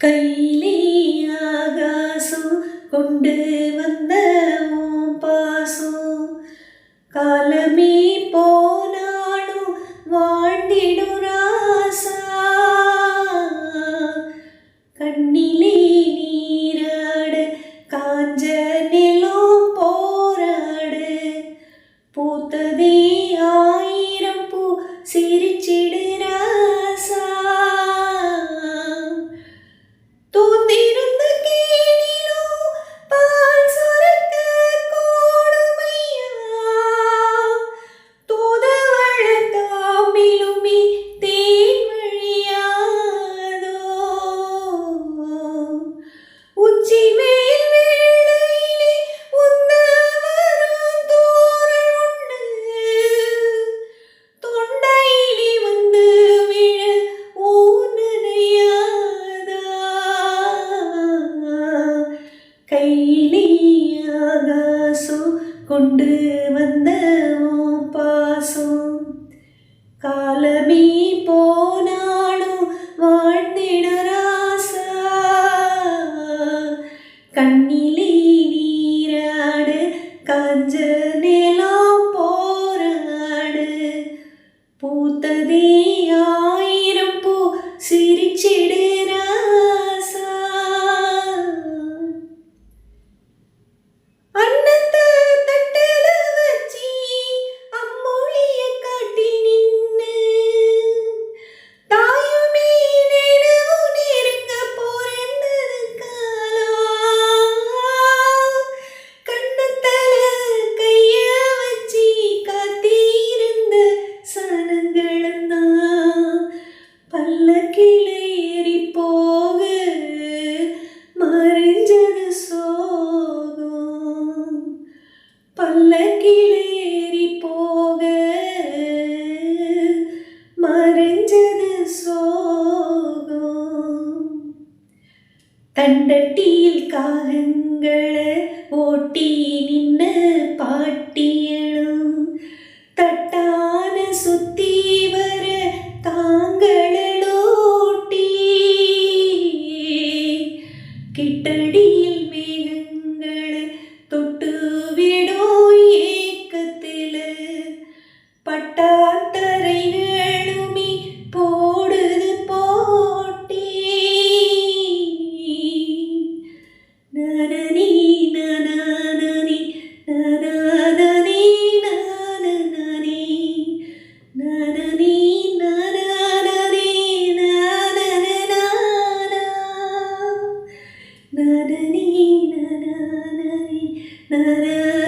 കൈലേ ആകാശു കൊണ്ടുവന്നമോ கொண்டு வந்த பாசம். காலமே போனாலும் வாழ்ந்திடராசா கண்ணிலே நீராடு காஞ்ச நிலம் போராடு பூத்ததேயா തണ്ടട്ടിയിൽ കാലങ്ങൾ ഓട്ടി നിന്ന് പാട്ട് da da